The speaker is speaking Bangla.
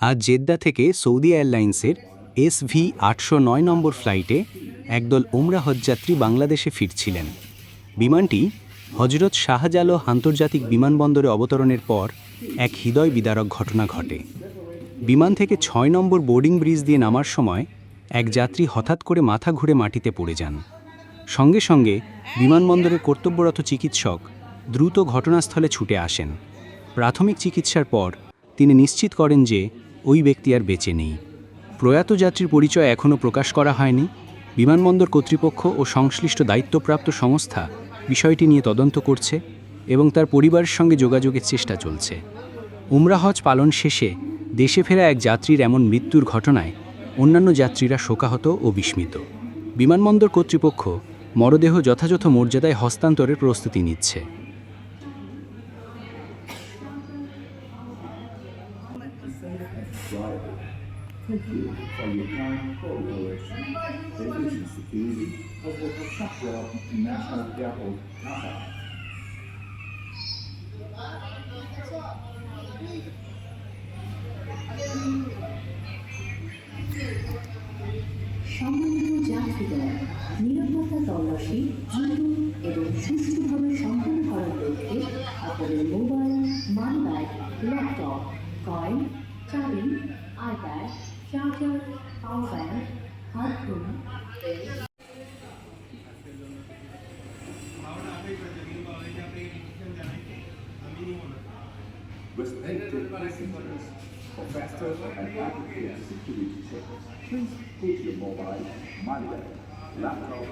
আজ জেদ্দা থেকে সৌদি এয়ারলাইন্সের এসভি আটশো নয় নম্বর ফ্লাইটে একদল ওমরা হজযাত্রী বাংলাদেশে ফিরছিলেন। বিমানটি হজরত শাহজালাল আন্তর্জাতিক বিমানবন্দরে অবতরণের পর এক হৃদয় বিদারক ঘটনা ঘটে। বিমান থেকে ছয় নম্বর বোর্ডিং ব্রিজ দিয়ে নামার সময় এক যাত্রী হঠাৎ করে মাথা ঘুরে মাটিতে পড়ে যান। সঙ্গে সঙ্গে বিমানবন্দরের কর্তব্যরত চিকিৎসক দ্রুত ঘটনাস্থলে ছুটে আসেন। প্রাথমিক চিকিৎসার পর তিনি নিশ্চিত করেন যে ওই ব্যক্তি আর বেঁচে নেই। প্রয়াত যাত্রীর পরিচয় এখনও প্রকাশ করা হয়নি। বিমানবন্দর কর্তৃপক্ষ ও সংশ্লিষ্ট দায়িত্বপ্রাপ্ত সংস্থা বিষয়টি নিয়ে তদন্ত করছে এবং তার পরিবারের সঙ্গে যোগাযোগের চেষ্টা চলছে। উমরা হজ পালন শেষে দেশে ফেরা এক যাত্রীর এমন মৃত্যুর ঘটনায় অন্যান্য যাত্রীরা শোকাহত ও বিস্মিত। বিমানবন্দর কর্তৃপক্ষ মরদেহ যথাযথ মর্যাদায় হস্তান্তরের প্রস্তুতি নিচ্ছে। Thank you for your kind cooperation. Aviation security of the Sheffield International Airport, Qatar. সম্মানিত যাত্রীগণ নিরাপত্তা তল্লাশি দ্রুত এবং সুষ্ঠুভাবে সম্পন্ন করার লক্ষ্যে আপনাদের mobile money bag laptop coin charging iPad charger power bank headphone With active for faster and accurate security checks, please put your mobile, monitor, laptop,